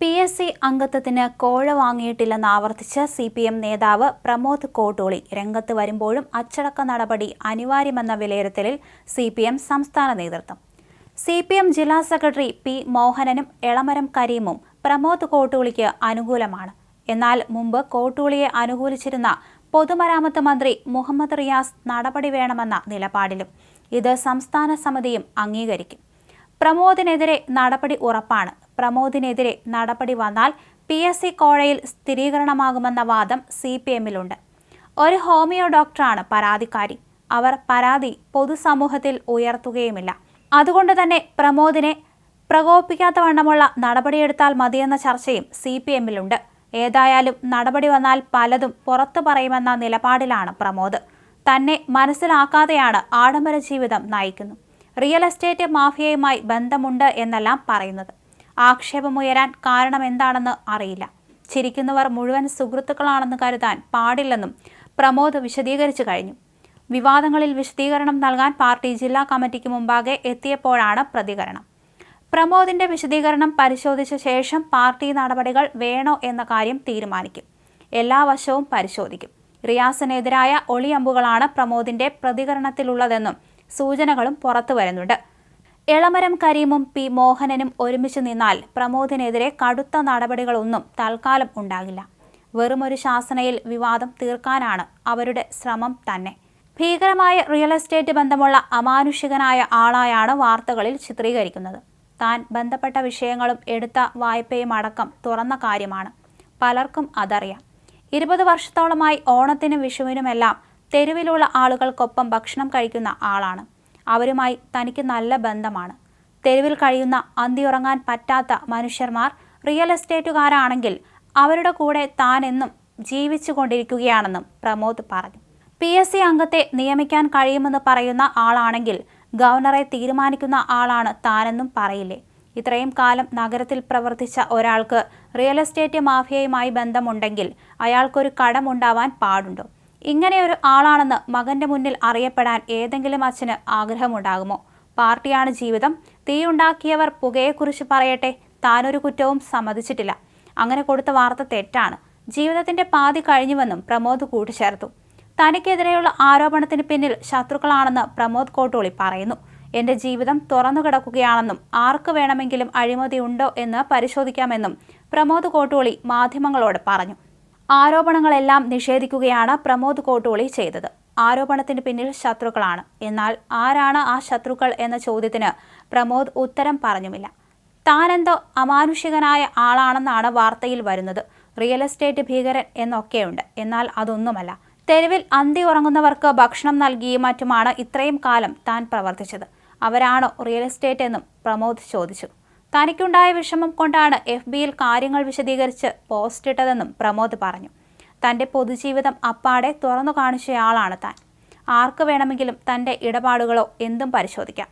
P S C അംഗത്വത്തിന് കോഴ വാങ്ങിയിട്ടില്ലെന്ന് ആവർത്തിച്ച് സി പി എം നേതാവ് പ്രമോദ് കോട്ടോളി. രംഗത്ത് വരുമ്പോഴും അച്ചടക്ക നടപടി അനിവാര്യമെന്ന വിലയിരുത്തലിൽ സി പി എം സംസ്ഥാന നേതൃത്വം. സി പി എം ജില്ലാ സെക്രട്ടറി പി മോഹനനും എളമരം കരീമും പ്രമോദ് കോട്ടോളിക്ക് അനുകൂലമാണ്. എന്നാൽ മുമ്പ് കോട്ടോളിയെ അനുകൂലിച്ചിരുന്ന പൊതുമരാമത്ത് മന്ത്രി മുഹമ്മദ് റിയാസ് നടപടി വേണമെന്ന നിലപാടിലും ഇത് സംസ്ഥാന സമിതിയും അംഗീകരിക്കും. പ്രമോദിനെതിരെ നടപടി ഉറപ്പാണ് പ്രമോദിനെതിരെ നടപടി വന്നാൽ പി എസ് സി കോഴയിൽ സ്ഥിരീകരണമാകുമെന്ന വാദം സി പി എമ്മിലുണ്ട്. ഒരു ഹോമിയോ ഡോക്ടറാണ് പരാതിക്കാരി. അവർ പരാതി പൊതുസമൂഹത്തിൽ ഉയർത്തുകയുമില്ല. അതുകൊണ്ട് തന്നെ പ്രമോദിനെ പ്രകോപിക്കാത്ത വണ്ണമുള്ള നടപടിയെടുത്താൽ മതിയെന്ന ചർച്ചയും സി പി എമ്മിലുണ്ട്. ഏതായാലും നടപടി വന്നാൽ പലതും പുറത്തു പറയുമെന്ന നിലപാടിലാണ് പ്രമോദ്. തന്നെ മനസ്സിലാക്കാതെയാണ് ആഡംബര ജീവിതം നയിക്കുന്നു റിയൽ എസ്റ്റേറ്റ് മാഫിയയുമായി ബന്ധമുണ്ട് എന്നെല്ലാം പറയുന്നത്. ആക്ഷേപമുയരാൻ കാരണമെന്താണെന്ന് അറിയില്ല. ചിരിക്കുന്നവർ മുഴുവൻ സുഹൃത്തുക്കളാണെന്ന് കരുതാൻ പാടില്ലെന്നും പ്രമോദ് വിശദീകരിച്ചു കഴിഞ്ഞു. വിവാദങ്ങളിൽ വിശദീകരണം നൽകാൻ പാർട്ടി ജില്ലാ കമ്മിറ്റിക്ക് മുമ്പാകെ എത്തിയപ്പോഴാണ് പ്രതികരണം. പ്രമോദിന്റെ വിശദീകരണം പരിശോധിച്ച ശേഷം പാർട്ടി നടപടികൾ വേണോ എന്ന കാര്യം തീരുമാനിക്കും. എല്ലാ വശവും പരിശോധിക്കും. റിയാസിനെതിരായ ഒളിയമ്പുകളാണ് പ്രമോദിന്റെ പ്രതികരണത്തിലുള്ളതെന്നും സൂചനകളും പുറത്തു വരുന്നുണ്ട്. എളമരം കരീമും പി മോഹനനും ഒരുമിച്ച് നിന്നാൽ പ്രമോദിനെതിരെ കടുത്ത നടപടികളൊന്നും തൽക്കാലം ഉണ്ടാകില്ല. വെറുമൊരു ശാസനയിൽ വിവാദം തീർക്കാനാണ് അവരുടെ ശ്രമം തന്നെ. ഭീകരമായ റിയൽ എസ്റ്റേറ്റ് ബന്ധമുള്ള അമാനുഷികനായ ആളായാണ് വാർത്തകളിൽ ചിത്രീകരിക്കുന്നത്. താൻ ബന്ധപ്പെട്ട വിഷയങ്ങളും എടുത്ത വായ്പയും അടക്കം തുറന്ന കാര്യമാണ്. പലർക്കും അതറിയാം. ഇരുപത് വർഷത്തോളമായി ഓണത്തിനും വിഷുവിനുമെല്ലാം തെരുവിലുള്ള ആളുകൾക്കൊപ്പം ഭക്ഷണം കഴിക്കുന്ന ആളാണ്. അവരുമായി തനിക്ക് നല്ല ബന്ധമാണ്. തെരുവിൽ കഴിയുന്ന അന്തിയുറങ്ങാൻ പറ്റാത്ത മനുഷ്യന്മാർ റിയൽ എസ്റ്റേറ്റുകാരാണെങ്കിൽ അവരുടെ കൂടെ താൻ എന്നും ജീവിച്ചു കൊണ്ടിരിക്കുകയാണെന്നും പ്രമോദ് പറഞ്ഞു. പി എസ് സി അംഗത്തെ നിയമിക്കാൻ കഴിയുമെന്ന് പറയുന്ന ആളാണെങ്കിൽ ഗവർണറെ തീരുമാനിക്കുന്ന ആളാണ് താനെന്നും പറയില്ലേ? ഇത്രയും കാലം നഗരത്തിൽ പ്രവർത്തിച്ച ഒരാൾക്ക് റിയൽ എസ്റ്റേറ്റ് മാഫിയയുമായി ബന്ധമുണ്ടെങ്കിൽ അയാൾക്കൊരു കടമുണ്ടാവാൻ പാടുണ്ടോ? ഇങ്ങനെയൊരു ആളാണെന്ന് മകന്റെ മുന്നിൽ അറിയപ്പെടാൻ ഏതെങ്കിലും അച്ഛന് ആഗ്രഹമുണ്ടാകുമോ? പാർട്ടിയാണ് ജീവിതം. തീയുണ്ടാക്കിയവർ പുകയെക്കുറിച്ച് പറയട്ടെ. താനൊരു കുറ്റവും സമ്മതിച്ചിട്ടില്ല. അങ്ങനെ കൊടുത്ത വാർത്ത തെറ്റാണ്. ജീവിതത്തിന്റെ പാതി കഴിഞ്ഞുവെന്നും പ്രമോദ് കൂട്ടിച്ചേർത്തു. തനിക്കെതിരെയുള്ള ആരോപണത്തിന് പിന്നിൽ ശത്രുക്കളാണെന്ന് പ്രമോദ് കോട്ടോളി പറയുന്നു. എന്റെ ജീവിതം തുറന്നു കിടക്കുകയാണെന്നും ആർക്ക് വേണമെങ്കിലും അഴിമതി ഉണ്ടോ എന്ന് പരിശോധിക്കാമെന്നും പ്രമോദ് കോട്ടോളി മാധ്യമങ്ങളോട് പറഞ്ഞു. ആരോപണങ്ങളെല്ലാം നിഷേധിക്കുകയാണ് പ്രമോദ് കോട്ടോളി ചെയ്തത്. ആരോപണത്തിന് പിന്നിൽ ശത്രുക്കളാണ്. എന്നാൽ ആരാണ് ആ ശത്രുക്കൾ എന്ന ചോദ്യത്തിന് പ്രമോദ് ഉത്തരം പറഞ്ഞുമില്ല. താനെന്തോ അമാനുഷികനായ ആളാണെന്നാണ് വാർത്തയിൽ വരുന്നത്. റിയൽ എസ്റ്റേറ്റ് ഭീകരൻ എന്നൊക്കെയുണ്ട്. എന്നാൽ അതൊന്നുമല്ല. തെരുവിൽ അന്തി ഉറങ്ങുന്നവർക്ക് ഭക്ഷണം നൽകിയും മറ്റുമാണ് ഇത്രയും കാലം താൻ പ്രവർത്തിച്ചത്. അവരാണോ റിയൽ എസ്റ്റേറ്റ് എന്നും പ്രമോദ് ചോദിച്ചു. തനിക്കുണ്ടായ വിഷമം കൊണ്ടാണ് എഫ് ബിയിൽ കാര്യങ്ങൾ വിശദീകരിച്ച് പോസ്റ്റ് ഇട്ടതെന്നും പ്രമോദ് പറഞ്ഞു. തന്റെ പൊതുജീവിതം അപ്പാടെ തുറന്നു കാണിച്ചയാളാണ് താൻ. ആർക്ക് വേണമെങ്കിലും തന്റെ ഇടപാടുകളോ എന്തും പരിശോധിക്കാം.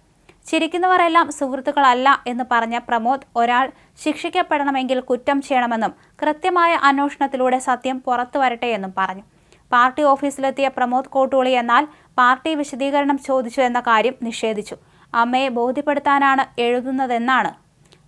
ചിരിക്കുന്നവരെല്ലാം സുഹൃത്തുക്കളല്ല എന്ന് പറഞ്ഞ പ്രമോദ് ഒരാൾ ശിക്ഷിക്കപ്പെടണമെങ്കിൽ കുറ്റം ചെയ്യണമെന്നും കൃത്യമായ അന്വേഷണത്തിലൂടെ സത്യം പുറത്തു വരട്ടെ എന്നും പറഞ്ഞു. പാർട്ടി ഓഫീസിലെത്തിയ പ്രമോദ് കോട്ടൂളി എന്നാൽ പാർട്ടി വിശദീകരണം ചോദിച്ചു എന്ന കാര്യം നിഷേധിച്ചു. അമ്മയെ ബോധ്യപ്പെടുത്താനാണ് എഴുതുന്നതെന്നാണ്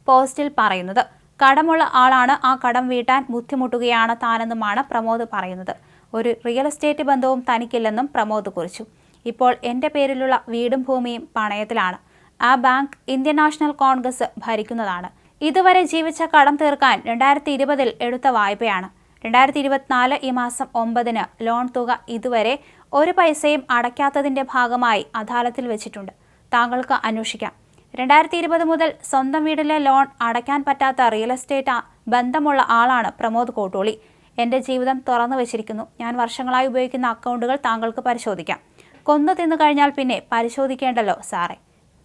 പോസ്റ്റിൽ പറയുന്നത്. കടമുള്ള ആളാണ് ആ കടം വീട്ടാൻ ബുദ്ധിമുട്ടുകയാണ് താനെന്നുമാണ് പ്രമോദ് പറയുന്നത്. ഒരു റിയൽ എസ്റ്റേറ്റ് ബന്ധവും തനിക്കില്ലെന്നും പ്രമോദ് കുറിച്ചു. ഇപ്പോൾ എന്റെ പേരിലുള്ള വീടും ഭൂമിയും പണയത്തിലാണ്. ആ ബാങ്ക് ഇന്ത്യൻ നാഷണൽ കോൺഗ്രസ് ഭരിക്കുന്നതാണ്. ഇതുവരെ ജീവിച്ച കടം തീർക്കാൻ രണ്ടായിരത്തി ഇരുപതിൽ എടുത്ത വായ്പയാണ്. രണ്ടായിരത്തി ഇരുപത്തിനാല് ഈ മാസം ഒമ്പതിന് ലോൺ തുക ഇതുവരെ ഒരു പൈസയും അടയ്ക്കാത്തതിന്റെ ഭാഗമായി അദാലത്തിൽ വെച്ചിട്ടുണ്ട്. താങ്കൾക്ക് അന്വേഷിക്കാം. രണ്ടായിരത്തി ഇരുപത് മുതൽ സ്വന്തം വീടിലെ ലോൺ അടയ്ക്കാൻ പറ്റാത്ത റിയൽ എസ്റ്റേറ്റ് ബന്ധമുള്ള ആളാണ് പ്രമോദ് കോട്ടോളി. എന്റെ ജീവിതം തുറന്നു വെച്ചിരിക്കുന്നു. ഞാൻ വർഷങ്ങളായി ഉപയോഗിക്കുന്ന അക്കൗണ്ടുകൾ താങ്കൾക്ക് പരിശോധിക്കാം. കൊന്നു തിന്നു കഴിഞ്ഞാൽ പിന്നെ പരിശോധിക്കേണ്ടല്ലോ സാറേ.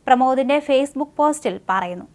പ്രമോദിന്റെ ഫേസ്ബുക്ക് പോസ്റ്റിൽ പറയുന്നു.